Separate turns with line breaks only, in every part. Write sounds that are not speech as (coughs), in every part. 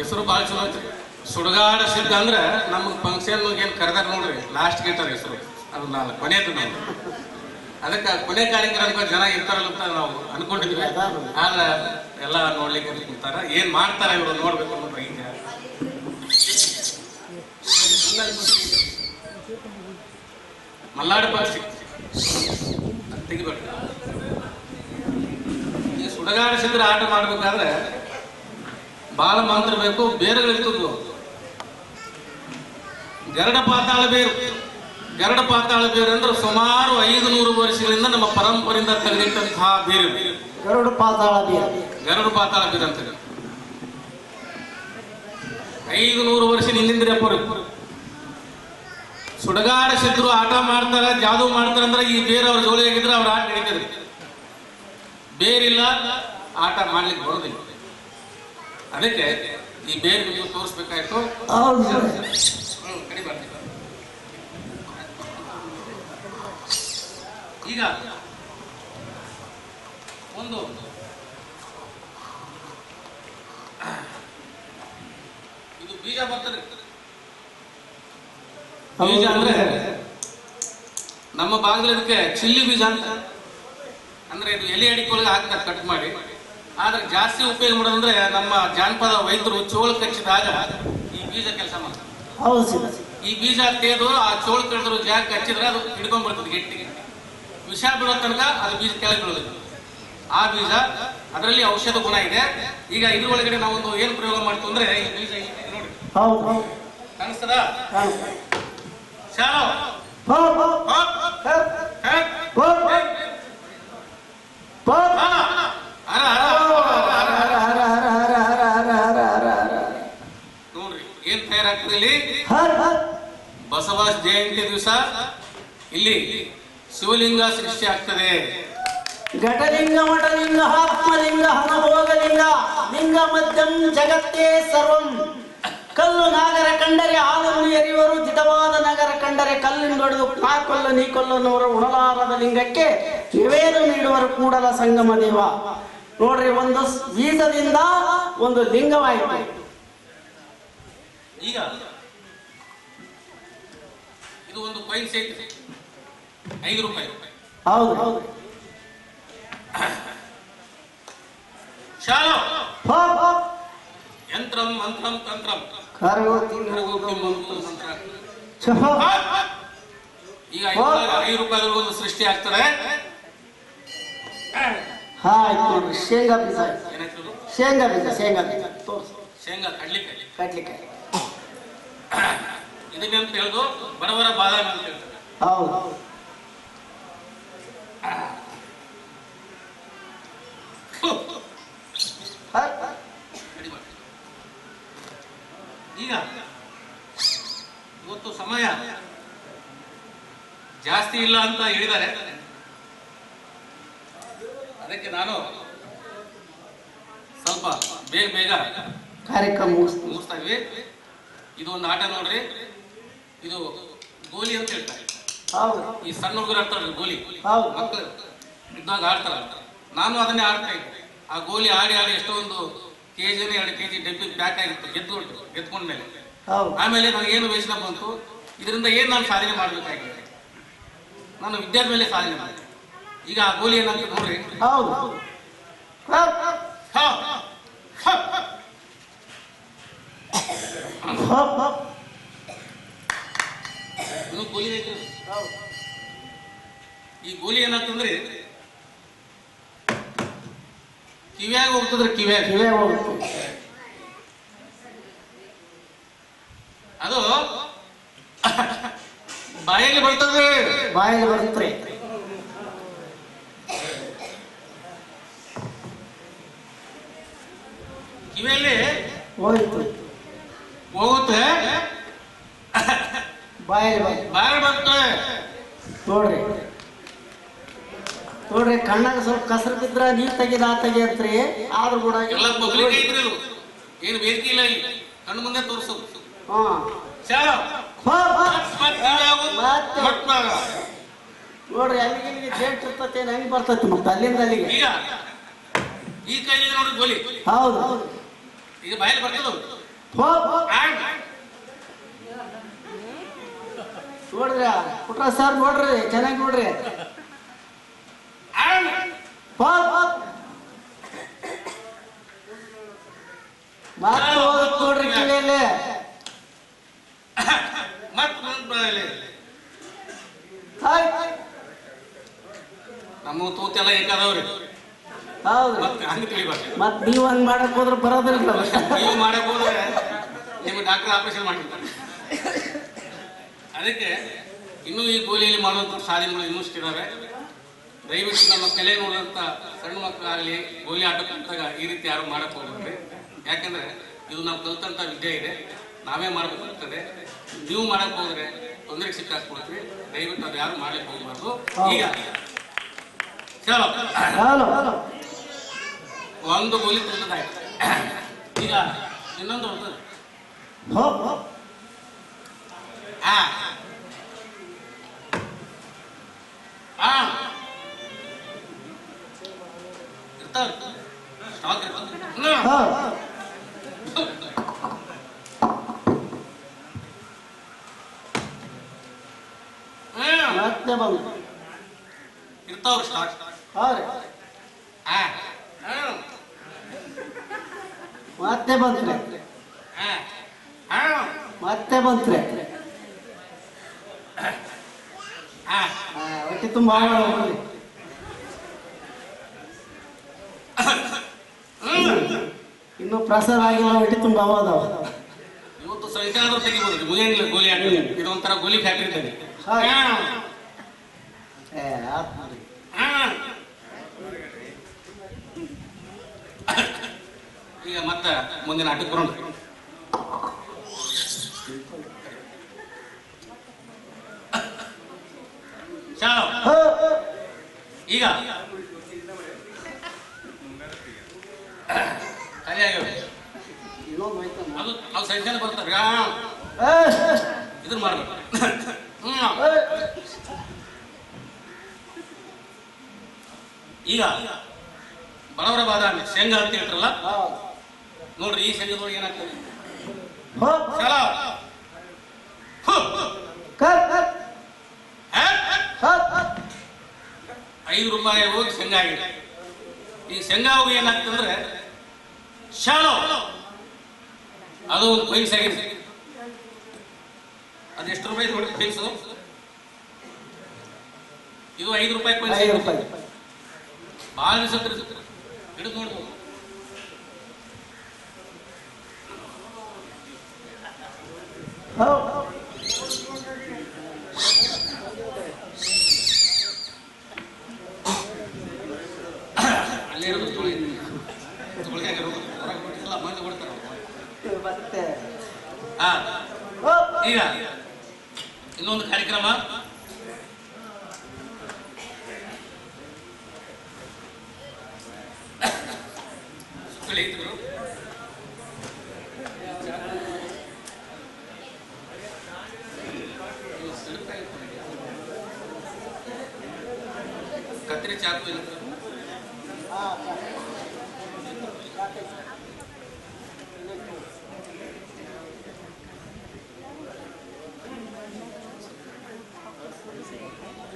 ಹೆಸರು ಭಾಳ ಚಲೋ ಐತ್ರಿ. ಸುಡಗಾಡ ಸಿದ್ಧ ಅಂದ್ರೆ ನಮಗೆ ಫಂಕ್ಷನ್ ಏನು ಕರೆದಾರ ನೋಡ್ರಿ ಲಾಸ್ಟ್ ಗೇಟರ್ ಹೆಸರು. ಅದು ನಾನು ಕೊನೆಯದು ನಾನು ಅದಕ್ಕೆ ಕೊನೆ ಕಾರ್ಯಕ್ರಮ ಅನ್ಕೋ ಜನ ಇರ್ತಾರಲ್ಲ ಅಂತ ನಾವು ಅನ್ಕೊಂಡಿದ್ವಿ. ಆದ್ರೆ ಎಲ್ಲ ನೋಡ್ಲಿಕ್ಕೆ ಕುಂತಾರ. ಏನ್ ಮಾಡ್ತಾರ ಇವರು ನೋಡ್ಬೇಕು ನೋಡ್ರಿ ಈಗ ಮಲ್ಲಾಡ್ ಈ ಸುಡಗಾಡ ಸಿದ್ರ ಆಟ ಮಾಡ್ಬೇಕಾದ್ರೆ ಬಾಳ ಮಂತ್ರ ಬೇಕು ಬೇರುಗಳಿರ್ತದ್ವು ಗರಡ ಪಾತಾಳ ಬೇರು. ಗರಡ ಪಾತಾಳ ಬೇರು ಅಂದ್ರೆ ಸುಮಾರು ಐದು ನೂರು ವರ್ಷಗಳಿಂದ ನಮ್ಮ ಪರಂಪರೆಯಿಂದ ತೆಗೆದಿಟ್ಟಂತಹ ಬೇರು
ಗರಡು ಪಾತಾಳ ಬೀರ.
ಗರಡು ಪಾತಾಳ ಬೇರು ಅಂತ. ಐದು ನೂರು ವರ್ಷ ನಿಂದಿಂದ್ರೆ ಸುಡಗಾಡ ಶತ್ರು ಆಟ ಮಾಡ್ತಾರ ಜಾದು ಮಾಡ್ತಾರ ಅಂದ್ರೆ ಈ ಬೇರೆ ಅವ್ರ ಜೋಳಿಯಾಗಿದ್ರೆ ಅವ್ರ ಆಟ ನಡೀತದೆ. ಬೇರಿಲ್ಲ ಆಟ ಮಾಡ್ಲಿಕ್ಕೆ ಬರೋದಿಲ್ಲ. ಅದಕ್ಕೆ ಈ ಬೇರೆ ನೀವು ತೋರಿಸ್ಬೇಕಾಯ್ತು? ಕಡಿ. ಈಗ ಒಂದು ಇದು ಬೀಜ ಬರ್ತದೆ. ಬೀಜ ಅಂದ್ರೆ ನಮ್ಮ ಭಾಗದಲ್ಲಿ ಇದಕ್ಕೆ ಚಿಲ್ಲಿ ಬೀಜ ಅಂತ. ಅಂದ್ರೆ ಇದು ಎಲೆ ಅಡಿಕೊಳಗೆ ಹಾಕ್ತಾರೆ ಕಟ್ ಮಾಡಿ. ಆದ್ರೆ ಜಾಸ್ತಿ ಉಪಯೋಗ ಮಾಡೋದಂದ್ರೆ ನಮ್ಮ ಜಾನಪದ ವೈದ್ಯರು ಚೋಳು ಕಚ್ಚಿದಾಗ ಈ ಬೀಜ ಕೆಲಸ ಮಾಡ್ತಾರೆ. ಈ ಬೀಜ ತೆಗೆದು ಆ ಚೋಳು ಕಡಿದ್ರು ಜಾಗ ಕಚ್ಚಿದ್ರೆ ಅದು ಹಿಡ್ಕೊಂಡ್ಬರ್ತದೆ ಗಟ್ಟಿಗೆ ವಿಷ ಬಿಡೋ ತನಕ ಅದು ಬೀಜ ಕೆಳಗೆ ಬೀಳೋದಿಲ್ಲ ಆ ಬೀಜ ಅದರಲ್ಲಿ ಔಷಧ ಗುಣ ಇದೆ. ಈಗ ಇದ್ರ ಒಳಗಡೆ ನಾವೊಂದು ಏನ್ ಪ್ರಯೋಗ ಮಾಡ್ತು ಅಂದ್ರೆ ಈ ಬೀಜ ನೋಡಿ. ಕಾಣಿಸ್ತದ. ಶಾಲೋ. ಹರ, ಹರ, ಬಸವ ಜಯಂತಿ ದಿವಸ ಇಲ್ಲಿ ಶಿವಲಿಂಗ ಸೃಷ್ಟಿ ಆಗ್ತದೆ.
ಘಟಲಿಂಗ ಮಠಲಿಂಗ ಆತ್ಮಲಿಂಗ ಹನಭೋಗಲಿಂಗ ಲಿಂಗ ಮಧ್ಯಂ ಜಗತ್ತೇ ಸರ್ವಂ. ಕಲ್ಲು ನಾಗರ ಕಂಡರೆ ಹಾಲನ್ನು ಎರಿವರು ದಿಟವಾದ ನಗರ ಕಂಡರೆ ಕಲ್ಲಿಂದೊಡೆದು ನಾ ಕೊಲ್ಲು ನೀ ಕೊಲ್ಲನವರ ಉಣಲಾರದ ಲಿಂಗಕ್ಕೆ ನಿವೇದು ನೀಡುವರು ಕೂಡಲ ಸಂಗಮ ದೇವ. ನೋಡ್ರಿ ಒಂದು ಬೀಜದಿಂದ ಒಂದು ಲಿಂಗವಾಯಿತು.
ಈಗ ಇದು ಒಂದು ಕಾಯಿನ್ ಸೈಟ್ ಐದು ರೂಪಾಯಿ.
ಹೌದು. (coughs) ಹೌದು
ಯಂತ್ರಂ ಮಂತ್ರಂ ತಂತ್ರಂ. ಈಗ ಐದು ರೂಪಾಯಿ ಒಂದು ಸೃಷ್ಟಿ ಆಗ್ತದೆ.
ಶೇಂಗಾ ಬೀಜ ಶೇಂಗಾ ಬೀಜ ಶೇಂಗಾ ಬೀಜ.
ಶೇಂಗಾ ಕಡ್ಲಿ ಕಡ್ಲಿ ಕಡ್ಲಿಕಾಯಿ.
ಕಡ್ಲಿಕಾಯಿ. (coughs)
ಇದಕ್ಕೆ ಅಂತ ಹೇಳುದು ಬಡವರ ಬಾದಾಮಿ ಅಂತ ಹೇಳ್ತಾರೆ.
ಹೌದು.
ಈಗ ಇವತ್ತು ಸಮಯ ಜಾಸ್ತಿ ಇಲ್ಲ ಅಂತ ಹೇಳಿದ್ದಾರೆ. ಅದಕ್ಕೆ ನಾನು ಸ್ವಲ್ಪ ಬೇಗ ಬೇಗ
ಕಾರ್ಯಕ್ರಮ ಮುಗಿಸ್ತಾ
ಇದ್ವಿ. ಇದು ಒಂದು ಆಟ ನೋಡ್ರಿ. ಇದು ಗೋಲಿ ಅಂತ ಹೇಳ್ತಾರೆ.
ಹೌದು.
ಈ ಸಣ್ಣ ಹುಡುಗರು ಆಡ್ತಾರೆ ಗೋಲಿ?
ಹೌದು.
ಮಕ್ಕಳು ಇದ್ದಾಗ ಆಡ್ತಾರ ನಾನು ಅದನ್ನೇ ಆಡ್ತಾ ಇದ್ದೆ. ಆ ಗೋಲಿ ಆಡಿ ಆಡಿ ಎಷ್ಟೊಂದು ಕೆ ಜಿನೇ ಎರಡು ಕೆ ಜಿ ಡಬ್ಬಿ ಪ್ಯಾಕ್ ಆಗಿತ್ತು ಗೆದ್ದು ಗೆದ್ಕೊಂಡ ಮೇಲೆ.
ಹೌದು.
ಆಮೇಲೆ ನನಗೆ ಏನು ಯೋಚನೆ ಬಂತು? ಇದರಿಂದ ಏನು ನಾನು ಸಾಧನೆ ಮಾಡಬೇಕಾಗಿದೆ? ನಾನು ವಿದ್ಯಾರ್ಥಿ ಮೇಲೆ ಸಾಧನೆ ಮಾಡಿದೆ. ಈಗ ಆ ಗೋಲಿ ಏನಂತ ನೋಡ್ರಿ.
ಹೌದು. ಹರ್,
ಏನೋ ಗೋಲಿ ಐತ್ರಿ ಈ ಗೋಲಿ ಏನಾಗ್ತಂದ್ರೆ ಕಿವ್ಯಾಗ ಹೋಗ್ತದ್ರ ಕಿವ್ಯಾಗ
ಕಿವ್ಯಾಗ ಹೋಗ್ತದೆ
ಅದು ಬಾಯಲ್ಲಿ ಬರ್ತದೆ.
ಬಾಯಲ್ಲಿ ಬರ್ತದೆ
ಕಿವಿಯಲ್ಲಿ
ಹೋಗುತ್ತೆ
ಹೋಗುತ್ತೆ.
ಬಾಯಲ್ಲಿ
ಬಾಯಲ್ಲಿ ಬರ್ತದೆ
ನೋಡ್ರಿ. ನೋಡ್ರಿ ಕಣ್ಣಾಗ ಸ್ವಲ್ಪ ಕಸರು ಬಿದ್ರ ನೀರ್ ತೆಗೆದ ಆ ತೆಗಿ ಅಂತ್ರಿ. ಆದ್ರೂ ಕೂಡ
ಎಲ್ಲ ಪಬ್ಲಿಕ್ ಐತ್ರಿ ಏನು ಬೇಕಿಲ್ಲ ಇಲ್ಲ ಕಣ್ಣು ಮುಂದೆ ತೋರ್ಸು.
ಹಾ. ಹೋಗ್, ಹೋಗ್. ನೋಡ್ರಿ ಅಲ್ಲಿಗೆ ಇಲ್ಲಿಗೆ ಡೇಟ್ ಇರ್ತೈತೆ ಹೆಂಗ್ ಬರ್ತೈತಿ ಮತ್ತೆ? ಅಲ್ಲಿಂದ ಅಲ್ಲಿಗೆ.
ಈ ಕೈಲಿ ನೋಡಿ ಗೋಲಿ.
ಹೌದು.
ಈಗ ಬಾಯಲ್ಲಿ ಬರ್ತದ
ಹೋಪ್
ಆ್ಯಂಡ್
ನೋಡ್ರಿ ಪುಟ್ರ ಸರ್ ನೋಡ್ರಿ ಚೆನ್ನಾಗಿ ನೋಡ್ರಿ. ಮತ್ತೆ ನೋಡ್ರಿ ಕಿವಿಯಲ್ಲಿ (coughs)
ನಮ್ಮ ತೂತೆಲ್ಲ ಏಕಾದವ್ರಿ
ಹೌದು
ಮತ್ತೆ ಹಂಗೆ ತಿಳಿಬಾರ್ದು
ಮತ್ ನೀವ್ ಹಂಗ್ ಮಾಡಕ್ ಹೋದ್ರೆ ಬರೋದಿಲ್ಲ.
ನೀವು ಮಾಡಕ್ ಹೋದ್ರೆ ನಿಮ್ಗೆ ಡಾಕ್ಟರ್ ಆಪರೇಷನ್ ಮಾಡಿರ್ತಾರೆ ಅದಕ್ಕೆ ಇನ್ನೂ ಈ ಗೋಲಿಯಲ್ಲಿ ಮಾಡುವಂಥ ಸಾಧನೆಗಳು ಇನ್ನಷ್ಟಿದ್ದಾವೆ ದಯವಿಟ್ಟು ನಮ್ಮ ಕಲೆ ನೋಡುವಂಥ ಸಣ್ಣ ಮಕ್ಕಳಾಗಲಿ ಗೋಲಿ ಆಟಕ್ಕಂತಾಗ ಈ ರೀತಿ ಯಾರು ಮಾಡಕ್ ಹೋಗ್ಬೇಡ್ರಿ ಯಾಕಂದ್ರೆ ಇದು ನಾವು ಕಲ್ತಂಥ ವಿದ್ಯೆ ಇದೆ. ನಾವೇ ಮಾಡಬೇಕಾಗ್ತದೆ. ನೀವು ಮಾಡಕ್ ಹೋದ್ರೆ ತೊಂದರೆಗೆ ಸಿಕ್ಕಾಕ್ಬಿಡ್ತೀವಿ ದಯವಿಟ್ಟು ಅದು ಯಾರು ಮಾಡಲಿಕ್ಕೆ ಹೋಗ್ಬಾರ್ದು ಈಗ ಒಂದು ಗೋಲಿ ತಂದಾಯ್ತು ಈಗ ಇನ್ನೊಂದು ಹೊರತು
ಹೋಪ್ ಹೋಪ್
ಆ. ಹಾ ಇರ್ತಾವ ಸ್ಟಾಕ್ ಇರ್ತಾವ ಹ್ಮ್.
ಹೌದ್
ಹ್ಮ್.
ಮತ್ತೆ ಬಂದು
ಇರ್ತಾವ್ರಿ ಸ್ಟಾರ್ಟ್
ಹೌದ್ರಿ
ಆ.
ಮತ್ತೆ ಬಂತ್ರೆ. ಮತ್ತೆ ಬಂತ್ರಿ
ಆ
ಆ, ಹೊಟ್ಟೆ ತುಂಬ ಇನ್ನು ಪ್ರಸಾರ ಆಗಿಲ್ಲ ಹೊಟ್ಟೆ ತುಂಬ ಅದಾವ
ಇವತ್ತು ಆದ್ರೂ ತೆಗಿಬೋದು. ಮುಗಿಯಂಗಿಲ್ಲ ಗೋಲಿ ಆಟ ಇದು ಒಂಥರ ಗೋಲಿ ಫ್ಯಾಕ್ಟ್ರಿ. ಹ್ಮ್.
ಏ ಆತ್ ನೋಡಿ.
ಈಗ ಮತ್ತೆ ಮುಂದಿನ ಆಟಕ್ಕೆ ಬರೋಣ ಚಾಲೋ
ಹೋ
ಈಗ ಖಾಲಿ ಆಗ್ಯಾವ
ಇನ್ನೊಂದು ಹೋಯ್ತು
ಅದು ನಾವು ಸಂಖ್ಯೆ ಬರ್ತಾರೆ
ಏ
ಇದನ್ನ ಮಾಡ್ಬೇಕು ಹ್ಮ್
ಏ.
ಈಗ ಬಡವರ ಬಾದಾಮಿ ಶೇಂಗಾ ಅಂತ ಹೇಳ್ತಾರಲ್ಲ
ಹೌದ್.
ನೋಡ್ರಿ ಈ ಶೇಂಗಾದೊಳಗೆ ಏನಾಗ್ತದೆ
ಹೋ
ಚಾಲ
ಕಟ್ ಕಟ್ ಹತ್
ಐದು ರೂಪಾಯಿ ಹೋಗಿ ಶೇಂಗಾ ಆಗಿದೆ. ಈ ಶೇಂಗಾ ಹೋಗಿ ಏನಾಗ್ತಂದ್ರೆ ಶಾಲೋ ಅದು ಒಂದು ಪೈನ್ಸ್ ಆಗಿದೆ. ಅದು ಎಷ್ಟು ರೂಪಾಯಿ ನೋಡಿ ಪೈಸ ಇದು ಐದು ರೂಪಾಯಿ
ರೂಪಾಯಿ.
ಭಾಳ ದಿವಸ ಹಿಡಿದು ನೋಡ್ಬೋದು
ಹೋ
ಅಲ್ಲೇ ಇರೋದು ತೊಳಿ ತೊಳಿಯಾಗ ಇರೋದು ಹೊರಗೆ ಬಿಟ್ಟಿಲ್ಲ ಮಂದಿ ಬಿಡ್ತಾರೆ
ಮತ್ತೆ
ಹಾ
ಹೋ
ಈಗ ಇನ್ನೊಂದು ಕಾರ್ಯಕ್ರಮ. (coughs) ಸುತ್ತಳಿ ಇದ್ರು ಕತ್ರಿ ಚಾಕು ಇಲ್ಲ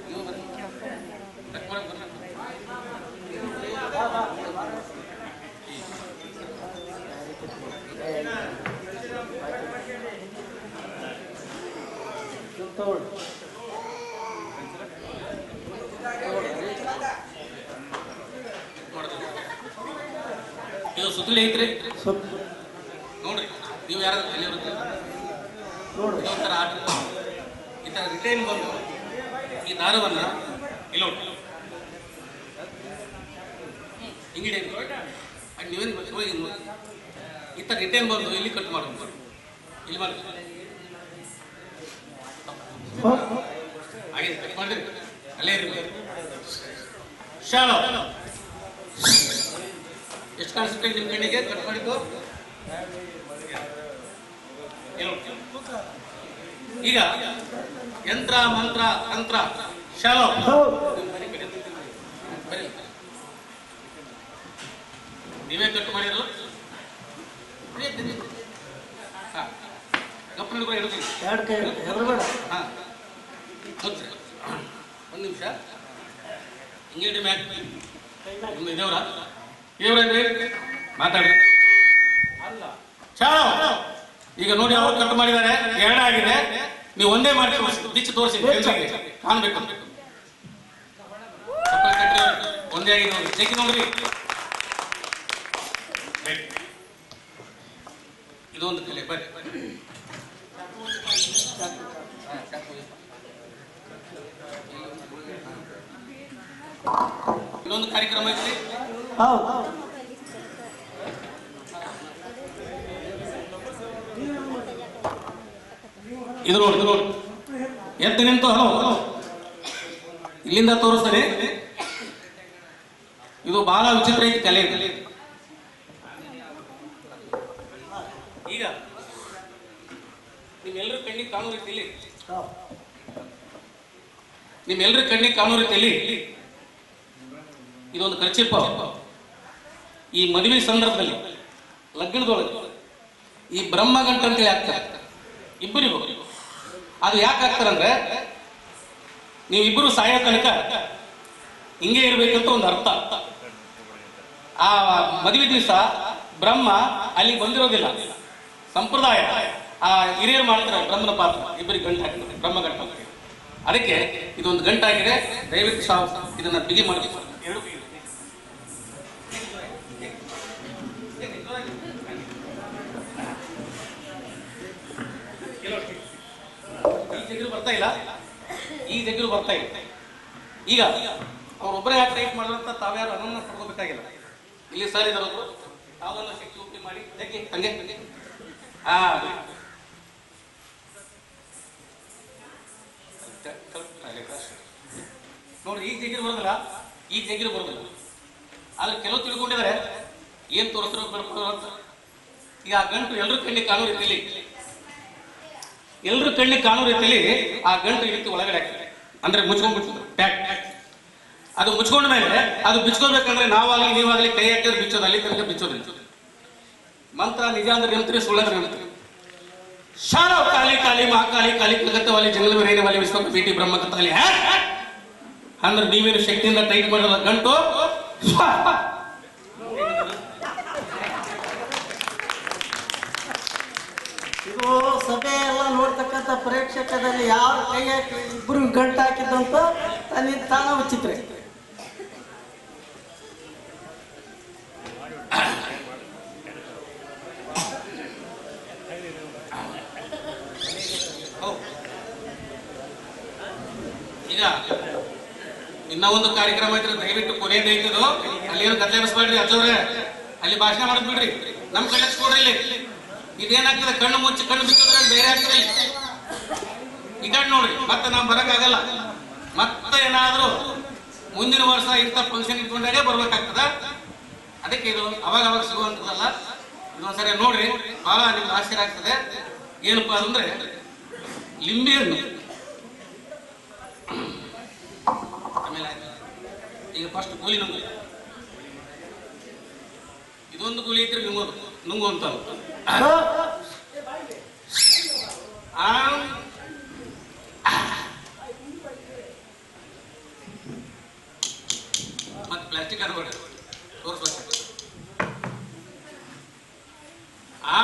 ನೀವು ಬರ್ರಿ. ಕಟ್ ಮಾಡಕ್ ಬರ್ರಿ.
ತಗೊಳ್ಳಿ.
ಇದು ಸುತ್ತಲೇ ಐತ್ರಿ? ನೋಡ್ರಿ ನೀವು ಯಾರು ಅಲ್ಲಿ ಇರುತ್ತೆ
ನೋಡ್ರಿ.
ಇದೊಂಥರ ಆಟ. ಈ ಥರ ರಿಟೈನ್ ಬಂದು ಈ ದಾರವನ್ನ ಇಲ್ಲ ಹಿಂಗಿಡೆ ನೀವೇನು. ಈ ಥರ ರಿಟೈನ್ ಬಂದು ಇಲ್ಲಿ ಕಟ್ ಮಾಡೋದು? ಇಲ್ಲಿ ಮಾಡಿ
ಹೋ
ಹಾಗೆ ಕಟ್ ಮಾಡಿದ್ರಿ ಅಲ್ಲೇ ಶಾಲೋ. ಎಷ್ಟು ಕಾಣಿಸುತ್ತೆ ನಿಮ್ಮ ಕಣ್ಣಿಗೆ? ಕಟ್ ಮಾಡಿದ್ದು. ಈಗ ಯಂತ್ರ ಮಂತ್ರ ತಂತ್ರ. ಶಾಲೋ. ನೀವೇ ಕಟ್ ಮಾಡಿರಲ್ಲ? ಬರೀ, ಕೂಡ ಹಾ. ಗಪ್ಪ ಹಿಡ್ಕೊಂಡು ಹಿಡ್ತೀನಿ
ಎರಡು ಕೈ.
ಹಾ. ನಿಮಿಷ. ಹಿಂಗೇಡಿ ಮ್ಯಾಚ್? ನಿಮ್ಮ ದೇವ್ರ ಮಾತಾಡಿ. ಅಲ್ಲ ಚಾಲೋ. ಈಗ ನೋಡಿ ಅವ್ರು ಕಟ್ ಮಾಡಿದ್ದಾರೆ. ಎರಡಾಗಿದೆ ನೀವು ಒಂದೇ ಮಾಡಿ ಬಿಚ್ಚಿ ತೋರಿಸಿ ಕಾಣ್ಬೇಕು. ಒಂದೇ ಆಗಿದೆ ನೋಡಿ. ಚೆಕ್ ನೋಡ್ರಿ. ಇದೊಂದು ಕಲೆ. ಬರ್ರಿ. ಇನ್ನೊಂದು ಕಾರ್ಯಕ್ರಮ ಐತ್ರಿ
ಹೌದು
ಇದು ನೋಡಿ ಇದು ನೋಡಿ. ಎದ್ದು ನಿಂತು, ಹಲೋ ಇಲ್ಲಿಂದ ತೋರಿಸ್ತಾರೆ ಇದು ಬಹಳ ವಿಚಿತ್ರ ಐತಿ ಕಲೆ. ಈಗ ನಿಮ್ಮೆಲ್ಲರೂ ಕಣ್ಣಿಗೆ ಕಾಣೋ ರೀತಿಯಲ್ಲಿ
ಹೌದು
ನಿಮ್ಮೆಲ್ಲರ ಕಣ್ಣಿಗೆ ಕಾಣೋ ರೀತಿಯಲ್ಲಿ ಇದೊಂದು ಖರ್ಚಿಪ್ಪ ಈ ಮದುವೆ ಸಂದರ್ಭದಲ್ಲಿ, ಲಗ್ನದೊಳಗೆ ಈ ಬ್ರಹ್ಮಗಂಟ ಅಂತೇಳಿ ಆಗ್ತಾರೆ. ಇಬ್ಬರಿಗೂ ಅದು ಯಾಕೆ ಆಗ್ತಾರಂದ್ರೆ, ನೀವಿಬ್ಬರು ಸಾಯೋ ತನಕ ಹಿಂಗೆ ಇರಬೇಕಂತ ಒಂದು ಅರ್ಥ. ಆ ಮದುವೆ ದಿವಸ ಬ್ರಹ್ಮ ಅಲ್ಲಿಗೆ ಬಂದಿರೋದಿಲ್ಲ. ಸಂಪ್ರದಾಯ. ಆ ಹಿರಿಯರು ಮಾಡ್ತಾರೆ ಬ್ರಹ್ಮನ ಪಾತ್ರ. ಇಬ್ಬರಿಗೆ ಗಂಟು ಹಾಕ್ತಾರೆ ಬ್ರಹ್ಮ ಗಂಟೆ. ಅದಕ್ಕೆ ಇದೊಂದು ಗಂಟಾಗಿದೆ. ದಯವಿಟ್ಟು ಸಾವು ಇದನ್ನ ಬಿಗಿ ಮಾಡಿ. ಈ ಜಗ್ಗಿರು ಬರ್ತಾ ಇಲ್ಲ. ಈ ಜಗ್ಗಿರು ಬರ್ತಾ ಇಲ್ಲ. ಈಗ ಅವ್ರೊಬ್ಬರೇ ಯಾಕೆ ಟೈಪ್ ಮಾಡಿದ್ರಂತ ತಾವ್ಯಾರು ಅದನ್ನ ಪಡ್ಕೋಬೇಕಾಗಿಲ್ಲ. ಇಲ್ಲಿ ಸರ್ ಇದಾರೊಬ್ರು ತಾವನ್ನ ಶಕ್ತಿ ಉಪಯೋಗ ಮಾಡಿ, ಜಗ್ಗಿ, ಹಂಗೆ. ಹಂಗೆ ಹಾ ನೋಡ್ರಿ ಈ ತೆಗೆದು ಬರೋದಿಲ್ಲ. ಈ ತೆಗೆದು ಬರೋದಿಲ್ಲ. ಆದ್ರೆ ಕೆಲವು ತಿಳ್ಕೊಂಡಿದ್ದಾರೆ ಏನ್ ತೋರಿಸ್ರು ಈಗ ಆ ಗಂಟು ಎಲ್ಲರೂ ಕಣ್ಣಿಗೆ ಕಾಣೋ ರೀತಿಯಲ್ಲಿ ಎಲ್ಲರೂ ಕಣ್ಣಿಗೆ ಕಾಣೋ ರೀತಿಯಲ್ಲಿ ಆ ಗಂಟು ಈ ಒಳಗಡೆ ಅಂದ್ರೆ ಮುಚ್ಕೊಂಡ್ ಮುಚ್ಚ ಪ್ಯಾಕ್ ಅದು ಮುಚ್ಕೊಂಡ ಮೇಲೆ ಅದು ಬಿಚ್ಕೋಬೇಕಂದ್ರೆ ನಾವಾಗಲಿ, ನೀವಾಗ್ಲಿ ಕೈ ಹಾಕಿದ್ರೆ ಬಿಚ್ಚೋದು, ಅಲ್ಲಿ ತನಕ ಬಿಚ್ಚೋದು ಮಂತ್ರ ನಿಜ ಅಂದ್ರೆ ನೆಮ್ತೀರಿ ಸುಳ್ಳಂದ್ರೆ ನೆಮ್ತೀರಿ ಶಾಲೋ ಕಾಲಿ ಕಾಲಿ ಮಹಾಕಾಲಿ ಕಾಲಿ ಕಾಲಿ ಜಂಗಲ್ ವಾಲಿ ಜಂಗಲ ರೇನ ವಾಲಿ ವಿಶ್ವ ಬೀಟಿ ಬ್ರಹ್ಮ ಕತ್ತಾಲಿ ಅಂದ್ರೆ ನೀವೇನು ಶಕ್ತಿಯಿಂದ ಟೈಟ್ ಮಾಡಿದ ಗಂಟು
ಇದು ಸಭೆ ಎಲ್ಲ ನೋಡ್ತಕ್ಕಂಥ ಪ್ರೇಕ್ಷಕದಲ್ಲಿ ಯಾರು ಕೈ ಹಾಕಿ ಇಬ್ರು ಗಂಟು ಹಾಕಿದ್ದಂತ ತನ್ನ ತಾನ ವಿಚಿತ್ರ.
ಈಗ ಇನ್ನ ಒಂದು ಕಾರ್ಯಕ್ರಮ ಐತ್ರಿ ದಯವಿಟ್ಟು ಕೊನೆಯದು ಐತಿದು ಅಲ್ಲಿ ಏನು ಕತ್ಲೆ ಬಿಸ್ಬೇಡ್ರಿ ಅಜ್ಜವ್ರೆ. ಅಲ್ಲಿ ಭಾಷಣ ಮಾಡದ್ ಬಿಡ್ರಿ. ನಮ್ ಕಡೆ ಕೊಡ್ರಿ ಇಲ್ಲಿ. ಇದೇನಾಗ್ತದೆ? ಕಣ್ಣು ಮುಚ್ಚಿ ಕಣ್ಣು ಬಿಚ್ಚಿದ್ರೆ ಬೇರೆ ಆಗ್ತದೆ ಇದನ್ನು ಕಡೆ ನೋಡ್ರಿ, ಮತ್ತೆ ನಾವು ಬರಕ್ಕಾಗಲ್ಲ. ಮತ್ತೆ ಏನಾದ್ರೂ ಮುಂದಿನ ವರ್ಷ ಇಂಥ ಫಂಕ್ಷನ್ ಇಟ್ಕೊಂಡಾಗೆ ಬರ್ಬೇಕಾಗ್ತದ? ಅದಕ್ಕೆ ಇದು ಅವಾಗ ಅವಾಗ ಸಿಗುವಂತದಲ್ಲ ಇದೊಂದ್ಸರಿ ನೋಡ್ರಿ ಬಹಳ ನಿಮ್ಗೆ ಆಶ್ಚರ್ಯ ಆಗ್ತದೆ. ಏನಪ್ಪಾ ಅಂದ್ರೆ, ಲಿಂಬೆ ಹಣ್ಣು ಆಮೇಲೆ ಆಯ್ತು. ಈಗ ಫಸ್ಟ್ ಕೂಲಿ ನುಂಗು. ಇದೊಂದು ಕೂಲಿ ಇದ್ರೆ ನುಂಗೋದು. ನುಂಗು ಅಂತ ಮತ್ತೆ ಪ್ಲಾಸ್ಟಿಕ್ ಅನ್ಬೇಡ ತೋರಿಸ್ಬೇಕು. ಆ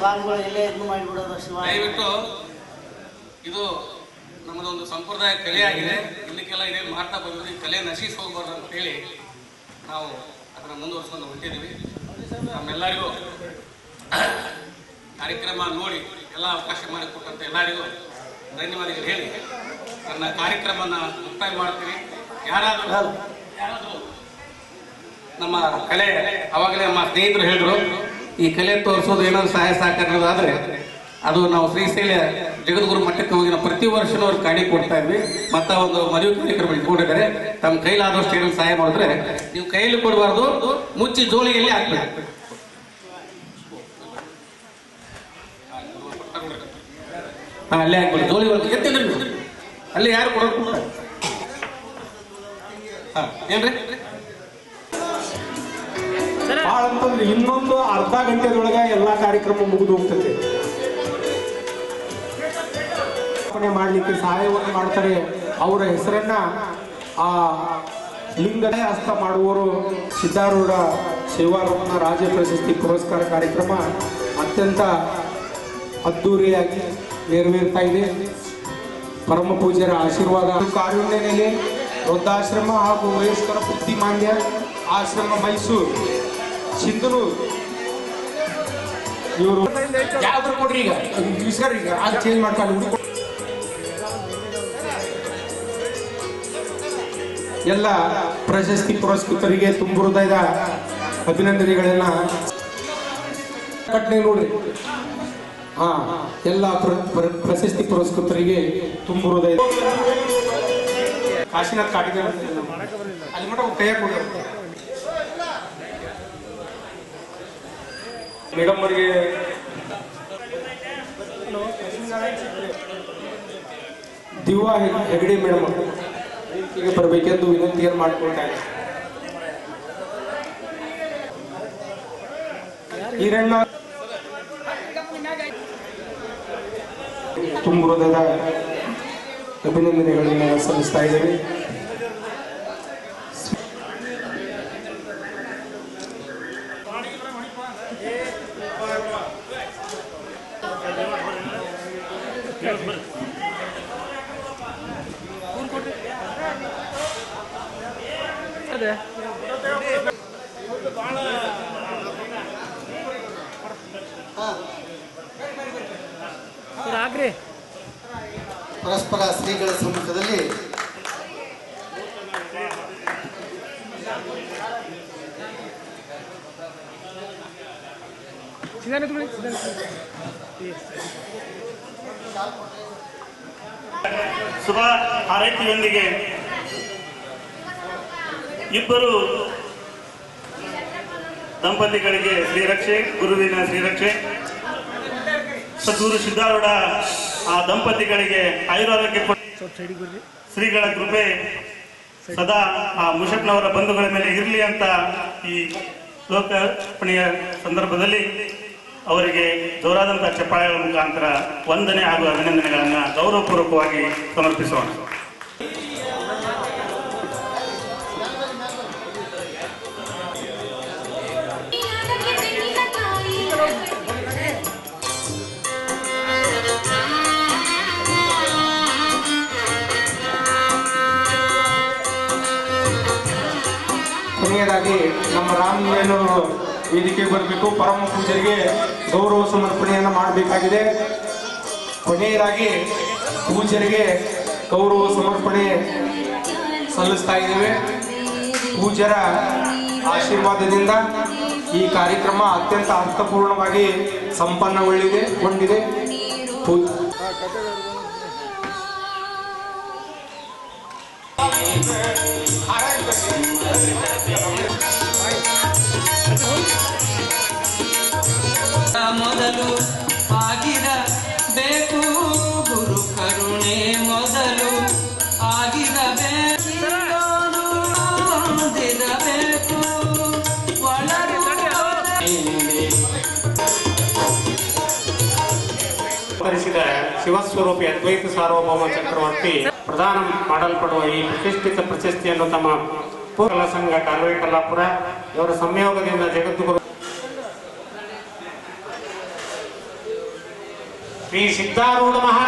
ಸ್ವಾಮಿಗಳು ಇಲ್ಲೇ ಇದು ಮಾಡಿಬಿಡೋದು ಶಿವ.
ದಯವಿಟ್ಟು ಇದು ನಮ್ಮದೊಂದು ಸಂಪ್ರದಾಯ ಕಲೆ ಆಗಿದೆ. ಇದೆ ಇದೇನು ಮಾಡ್ತಾ ಬಂದಿದ್ವಿ ಕಲೆ ನಶಿಸಿ ಹೋಗ್ಬಾರ್ದು ಅಂತ ಹೇಳಿ ನಾವು ಅದನ್ನು ಮುಂದುವರ್ಸ್ಕೊಂಡು ಹೊಂಟಿದ್ದೀವಿ ನಮ್ಮೆಲ್ಲರಿಗೂ ಕಾರ್ಯಕ್ರಮ ನೋಡಿ ಎಲ್ಲ ಅವಕಾಶ ಮಾಡಿಕೊಟ್ಟಂತ ಎಲ್ಲರಿಗೂ ಧನ್ಯವಾದಗಳು ಹೇಳಿ. ನನ್ನ ಕಾರ್ಯಕ್ರಮನ ಮುಕ್ತಾಯ ಮಾಡ್ತೀನಿ. ಯಾರಾದರೂ ಯಾರಾದರೂ ನಮ್ಮ ಕಲೆ ಅವಾಗಲೇ ನಮ್ಮ ಸ್ನೇಹಿತರು ಹೇಳಿದ್ರು. ಈ ಕಲೆ ತೋರಿಸೋದು ಏನಾದ್ರು ಸಹಾಯ ಸಹಕಾರವಾದ್ರೆ ಅದು ನಾವು ಶ್ರೀಶೈಲ ಜಗದ್ಗುರು ಮಟ್ಟಕ್ಕೆ ಹೋಗಿ ಪ್ರತಿ ವರ್ಷನೂ ಅವ್ರಿಗೆ ಕಾಣಿ ಕೊಡ್ತಾ ಇದ್ವಿ. ಮತ್ತ ಒಂದು ಮದುವೆ ಕಾರ್ಯಕ್ರಮ ಇಟ್ಕೊಂಡಿದ್ದಾರೆ. ತಮ್ಮ ಕೈಲಾದಷ್ಟು ಏನೋ ಸಹಾಯ ಮಾಡಿದ್ರೆ ನೀವು ಕೈಯಲ್ಲಿ ಕೊಡಬಾರ್ದು, ಮುಚ್ಚಿ ಜೋಳಿಗೆಯಲ್ಲಿ ಹಾಕ್ಬೇಕು ಅಲ್ಲೇ ಹಾಕ್ಬಿಡಿ. ಜೋಳಿ ಒಳಗೆ ಎತ್ತಿದ್ರಿ ಅಲ್ಲಿ ಯಾರು ಕೊಡೋದು ಹಾ, ಏನ್ರಿ?
ಭಾಳ ಅಂತಂದ್ರೆ ಇನ್ನೊಂದು ಅರ್ಧ ಗಂಟೆದೊಳಗೆ ಎಲ್ಲಾ ಕಾರ್ಯಕ್ರಮ ಮುಗಿದು ಮಾಡಲಿಕ್ಕೆ ಮಾಡ್ಲಿಕ್ಕೆ ಸಹಾಯವನ್ನು ಮಾಡ್ತಾರೆ. ಅವರ ಹೆಸರನ್ನ ಆ ಲಿಂಗನೇ ಹಸ್ತ ಮಾಡುವವರು ಸಿದ್ಧಾರೂಢ ಸೇವಾರತ್ನ ರಾಜ್ಯ ಪ್ರಶಸ್ತಿ ಪುರಸ್ಕಾರ ಕಾರ್ಯಕ್ರಮ ಅತ್ಯಂತ ಅದ್ದೂರಿಯಾಗಿ ನೆರವೇರ್ತಾ ಇದೆ. ಪರಮ ಪೂಜ್ಯರ ಆಶೀರ್ವಾದ. ಕಾರುಣ್ಯ ನೆಲೆ, ವೃದ್ಧಾಶ್ರಮ ಹಾಗೂ ವಯಸ್ಕರ ಬುದ್ಧಿಮಾನ್ಯ ಆಶ್ರಮ ಮೈಸೂರು. ಸಿಂಧನೂರು ಇವರು ಯಾವ್ದು ಕೊಡ್ರಿ ಈಗ? ಸರ್ ಈಗ ಅದು ಚೇಂಜ್ ಮಾಡ್ಕೊಂಡು ಎಲ್ಲ ಪ್ರಶಸ್ತಿ ಪುರಸ್ಕೃತರಿಗೆ ತುಂಬ ಹೃದಯದ ಅಭಿನಂದನೆಗಳನ್ನ. ಕಟ್ನೆ ನೋಡ್ರಿ. ಹಾ ಎಲ್ಲ ಪ್ರ- ಪ್ರ- ಪ್ರಶಸ್ತಿ ಪುರಸ್ಕೃತರಿಗೆ ತುಂಬ ಹೃದಯ ಕಾಶಿನಾಥ್ ಕಾಟಿಗೆ ಅಲ್ಲಿ ಮಟ್ಟ ಕೈಯಾಗ ಕೊಡ್ರಿ ಮೇಡಮ್ ಅವರಿಗೆ ದಿವ್ಯಾ ಹೆ- ಹೆಗಡೆ ಮೇಡಮ್ ಈಗ ಬರಬೇಕೆಂದು ವಿನಂತಿಯನ್ನು ಇದ್ದಾರೆ ಈರಣ್ಣ. ತುಂಬ ಹೃದಯದ ಅಭಿನಂದನೆಗಳನ್ನು ಸಲ್ಲಿಸ್ತಾ ಇದ್ದೇವೆ
ಶುಭ ಹಾರೈಕೆಯೊಂದಿಗೆ ಇಬ್ಬರು ದಂಪತಿಗಳಿಗೆ ಶ್ರೀರಕ್ಷೆ, ಗುರುವಿನ ಶ್ರೀರಕ್ಷೆ. ಸದ್ಗುರು ಸಿದ್ಧಾರೂಢ, ಆ ದಂಪತಿಗಳಿಗೆ ಆಯುರ್ವೇದಕ್ಕೆ ಶ್ರೀಗಳ ಕೃಪೆ ಸದಾ ಆ ಮುಷಪ್ನವರ ಬಂಧುಗಳ ಮೇಲೆ ಇರಲಿ ಅಂತ ಈ ಲೋಕಾರ್ಪಣೆಯ ಸಂದರ್ಭದಲ್ಲಿ ಅವರಿಗೆ ಜೋರಾದಂತಹ ಚಪ್ಪಾಳೆಗಳ ಮುಖಾಂತರ ವಂದನೆ ಹಾಗೂ ಅಭಿನಂದನೆಗಳನ್ನು ಗೌರವಪೂರ್ವಕವಾಗಿ ಸಮರ್ಪಿಸೋಣ.
ಕೊನೆಯದಾಗಿ ನಮ್ಮ ಏನು ವೇದಿಕೆಗೆ ಬರಬೇಕು. ಪರಮ ಪೂಜೆಗೆ ಗೌರವ ಸಮರ್ಪಣೆಯನ್ನು ಮಾಡಬೇಕಾಗಿದೆ. ಕೊನೆಯದಾಗಿ ಪೂಜರಿಗೆ ಗೌರವ ಸಮರ್ಪಣೆ ಸಲ್ಲಿಸ್ತಾ ಇದ್ದೇವೆ. ಪೂಜರ ಆಶೀರ್ವಾದದಿಂದ ಈ ಕಾರ್ಯಕ್ರಮ ಅತ್ಯಂತ ಅರ್ಥಪೂರ್ಣವಾಗಿ ಸಂಪನ್ನಗೊಳ್ಳಿದೆ ಪೂ
ಆಗಿರಬೇಕು ಗುರು ಕರುಣೆ ಮೊದಲು ಆಗಿರಬೇಕು ಹೊಂದಿರಬೇಕು ಒಳರು
ಅವತರಿಸಿದ ಶಿವಸ್ವರೂಪಿ ಅದ್ವೈತ ಸಾರ್ವಭೌಮ ಚಕ್ರವರ್ತಿ ಪ್ರದಾನ ಮಾಡಲ್ಪಡುವ ಈ ಪ್ರತಿಷ್ಠಿತ ಪ್ರಶಸ್ತಿಯನ್ನು ತಮ್ಮ ಸಂಘ ಕಾರ್ವೇ ಕಲ್ಲಾಪುರ ಇವರ ಸಂಯೋಗದಿಂದ ಜಗದ್ಗುರು శ్రీ సిద్ధారూఢ మహా